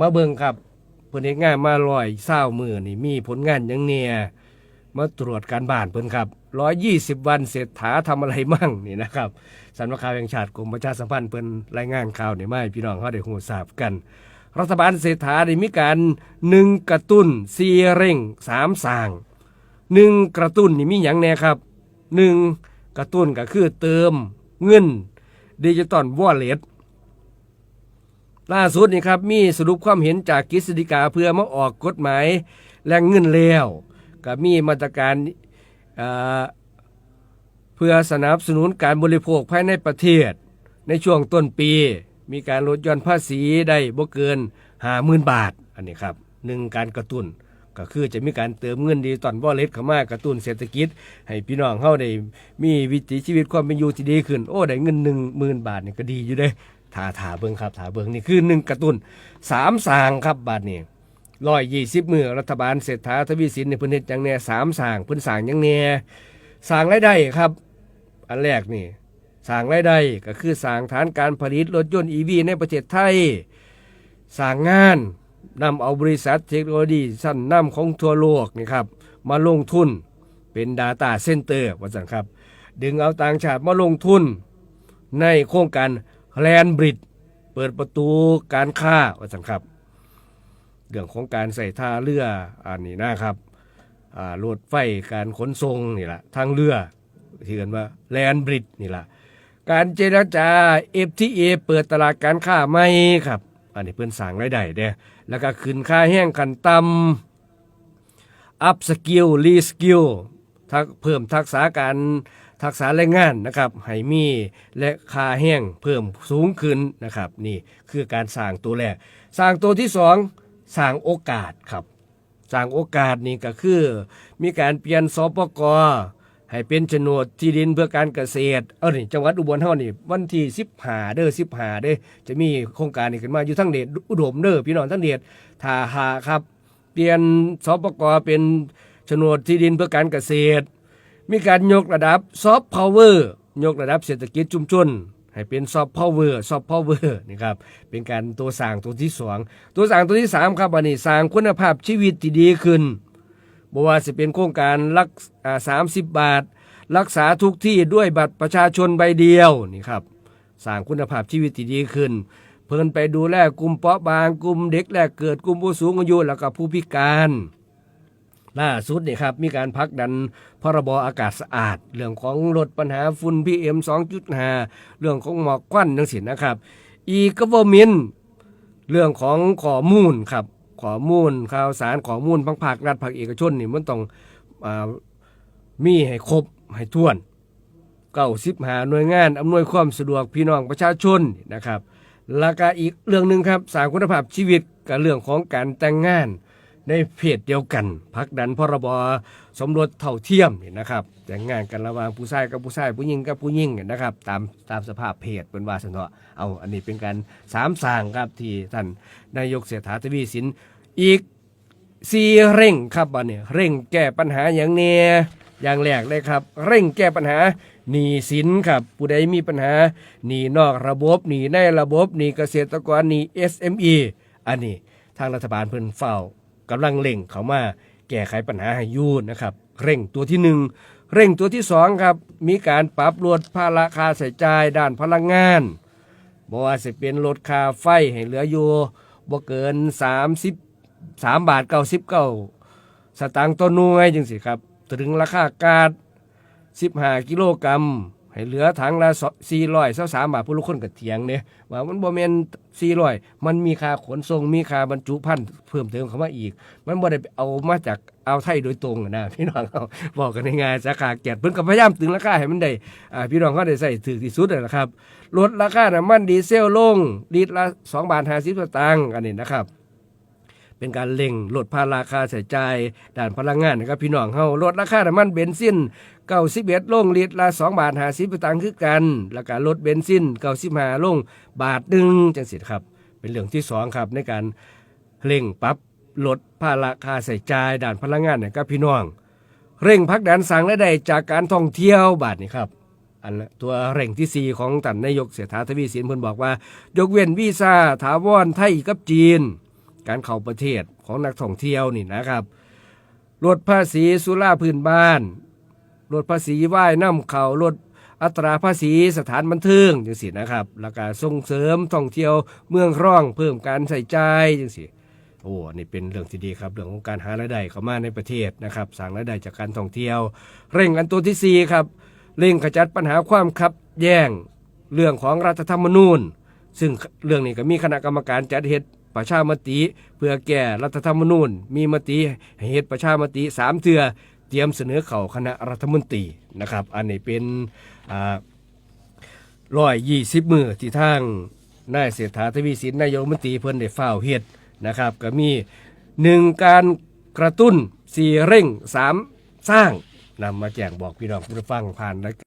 มาเบิ่งครับเพิ่นเฮ็ดงานมาร้อยเศร้ามือนี่มีผลงานหยังเนี่ยมาตรวจการบ้านเพิ่นครับ120วันเศรษฐาทำอะไรมั่งนี่นะครับสำนักข่าวแห่งชาติกรมประชาสัมพันธ์เพิ่นรายงานข่าวนี่มาให้พี่น้องเขาได้ฮู้ทราบกัน รัฐบาลเศรษฐาได้มีการหนึ่งกระตุ้นสีเร่งสามสร้างหนึ่งกระตุ้นนี่มีอย่างแน่ครับหนึ่งกระตุ้นก็คือเติมเงินดิจิตอลวอลเล็ต ล่าสุดนี่ครับมีสรุปความเห็นจากกฤษฎีกาเพื่อมาออกกฎหมายแรงเงินแล้วก็มีมาตรการเพื่อสนับสนุนการบริโภคภายในประเทศ ในช่วงต้นปี มีการลดหย่อนภาษีได้บ่เกินห้าหมื่นบาท อันนี้ครับหนึ่งการกระตุ้นก็คือจะมีการเติมเงินดีตอนวอลเล็ตเข้ามากระตุ้นเศรษฐกิจ ให้พี่น้องเข้าได้มีวิถีชีวิตความเป็นอยู่ที่ดีขึ้น โอ้ได้เงินหนึ่งหมื่นบาทนี่ก็ดีอยู่เด้ ถาถาเบิงครับถาเบิงนี่คือหนึ่งกระตุ้นสามสางครับบาทนี่ร้อยยี่สิบมือรัฐบาลเศรษฐาทวีสินในพื้นที่จังแน่สามสางพื้นสางยังแน่สางรายได้ครับ อันแรกนี่สางรายได้ก็คือสางฐานการผลิตรถยนต์ EV ในประเทศไทยสางงานนำเอาบริษัทเทคโนโลยีสั้นนำของทั่วโลกนี่ครับมาลงทุนเป็น Data Center ว่าสันครับ ดึงเอาต่างชาติมาลงทุนในโครงการ แลนบริดเปิดประตูการค้าว่าสันครับเรื่องของการใส่ท่าเรืออันนี้นะครับรถไฟการขนส่งนี่แหละทางเรือที่กันว่าแลนบริดนี่แหละการเจรจา FTA เปิดตลาดการค้าใหม่ครับ อันนี้เพื่อนสั่งรายได้เด้แล้วก็ขึ้นค่าแห้งขันต่ำอัพสกิลรีสกิลทักเพิ่มทักษะการ ทักษะแรงงานนะครับให้มีและค่าแห้งเพิ่มสูงขึ้นนะครับนี่คือการสร้างตัวแรกสร้างตัวที่สองสร้างโอกาสครับสร้างโอกาสนี่ก็คือ มีการเปลี่ยนสปกให้เป็นโฉนดที่ดินเพื่อการเกษตร เอานี่จังหวัดอุบลเฮานี่วันที่15เด้อ15เด้อจะมีโครงการนี้ขึ้นมาอยู่ทั้งเดชอุดมเด้อพี่น้องทั้งเดชถ้าหาครับ เปลี่ยนสปกเป็นโฉนดที่ดินเพื่อการเกษตร มีการยกระดับซอฟต์พาวเวอร์ยกระดับเศรษฐกิจชุมชนให้เป็นซอฟต์พาวเวอร์ซอฟต์พาวเวอร์นี่ครับเป็นการตัวสร้างตัวที่สองตัวสร้างตัวที่สามครับอันนี้สร้างคุณภาพชีวิตที่ดีขึ้นบว่าจะเป็นโครงการรักสามสิบบาท รักษาทุกที่ด้วยบัตรประชาชนใบเดียวนี่ครับสร้างคุณภาพชีวิตที่ดีขึ้น เพิ่นไปดูแลกลุ่มเปราะบางกลุ่มเด็กแรกเกิดกลุ่มผู้สูงอายุแล้วก็ผู้พิการ ล่าสุดเนี่ยครับมีการพักดันพรบอากาศสะอาด เรื่องของลดปัญหาฝุ่น PM 2.5 เรื่องของหมอกควันทั้งสิ้นนะครับอีกก็บ่มินเรื่องของข้อมูลครับข้อมูลข่าวสารข้อมูลพังภาครัฐภาคเอกชนนี่มันต้องอมีให้ครบให้ท้วนเก้าสิบหาหน่วยงานอำนวยความสะดวกพี่น้องประชาชนนะครับแล้วก็อีกเรื่องหนึ่งครับสร้างคุณภาพชีวิตกับเรื่องของการแต่งงาน ในเพศเดียวกันพักดันพรบสมรสเท่าเทียมนี่นะครับแต่งงานกันระหว่างผู้ชายกับผู้ชายผู้หญิงกับผู้หญิงนะครับ ตามตามสภาพเพศเป็นว่าสนาเอาอันนี้เป็นการสามสางครับที่ท่านนายกเศรษฐาทวีสินอีกสี่เร่งครับบันเนี่ยเร่งแก้ปัญหาอย่างเนี้ยอย่างแรกเลยครับ เร่งแก้ปัญหาหนี้สินครับผู้ใดมีปัญหาหนี้นอกระบบหนี้ในระบบหนี้เกษตรกรหนี้ SME อันนี้ทางรัฐบาลเพิ่นเฝ้า กำลังเร่งเขามาแก้ไขปัญหาให้ยูนะครับ เร่งตัวที่หนึ่งเร่งตัวที่สองครับ มีการปรับลดภาระค่าใช้จ่ายด้านพลังงานบ่ว่าจะเป็นลดค่าไฟให้เหลืออยู่บ่เกิน33บาท99สตางค์ต่อหน่วยจังสิครับ ถึงราคากาซ15 กิโลกรัม ให้เหลือถังละ400 23บาทผู้ลูกคนก็เถียงเนี่ยว่ามันบ่แม่น400มันมีค่าขนส่งมีค่าบรรจุภัณฑ์เพิ่มเติมเข้ามาอีก มันบ่ได้เอามาจากเอาไทยโดยตรงนะพี่น้องเอาบอกกันง่ายสาขาแกดเพิ่นก็พยายามตึงราคาให้มันได้อ่าพี่น้องเขาได้ใส่ถึงที่สุดนั่นะครับลดราคาน้ำมันดีเซลลงลิตรละ2บาท50สตางค์อันนี้นะครับ เป็นการเล่งลดภาระค่าใช้จ่ายด้านพลังงานนะครับพี่น้องเฮาลดราคาน้ำมันเบนซิน91ลงลิตรละ2บาท50สตางค์คือกัน แล้วก็ลดเบนซิน95ลงบาทหนึงจังซี่ครับ เป็นเรื่องที่สองครับในการเร่งปรับลดภาระค่าใช้จ่ายด้านพลังงานนะครับพี่น้อง เร่งพักดันสั่งและได้จากการท่องเที่ยวบาทนี่ครับอันละตัวเร่งที่ 4 ของท่านนายกเศรษฐาทวีสินเพิ่นบอกว่า ยกเว้นวีซ่าถาวรไทยกับจีน การเข้าประเทศของนักท่องเที่ยวนี่นะครับลดภาษีสุราพื้นบ้านลดภาษีว่ายน้ำเขาลดอัตราภาษีสถานบันเทิงจังสินะครับแล้วก็ส่งเสริมท่องเที่ยวเมืองร่องเพิ่มการใส่ใจยจังสิโอ้นี่เป็นเรื่องที่ดีครับเรื่องของการหารายได้เข้ามาในประเทศนะครับสร้างรายได้จากการท่องเที่ยว เร่งอันตัวที่4ครับเร่งขจัดปัญหาความขับแย้งเรื่องของรัฐธรรมนูญ ซึ่งเรื่องนี้ก็มีคณะกรรมการจัดเหตุ ประชามติ เพื่อแก้รัฐธรรมนูญ มีมติเหตุประชามติสามเทือเตรียมเสนอเข้าคณะรัฐมนตรีนะครับอันนี้เป็นร้อยยี่สิบมือที่ทางนายเศรษฐาทวีสินนายกรัฐมนตรีเพิ่นได้ฝ้าวเฮ็ดนะครับก็มีหนึ่งการกระตุ้นสี่เร่งสามสร้างนำมาแจ้งบอกพี่น้องผู้ฟังผ่าน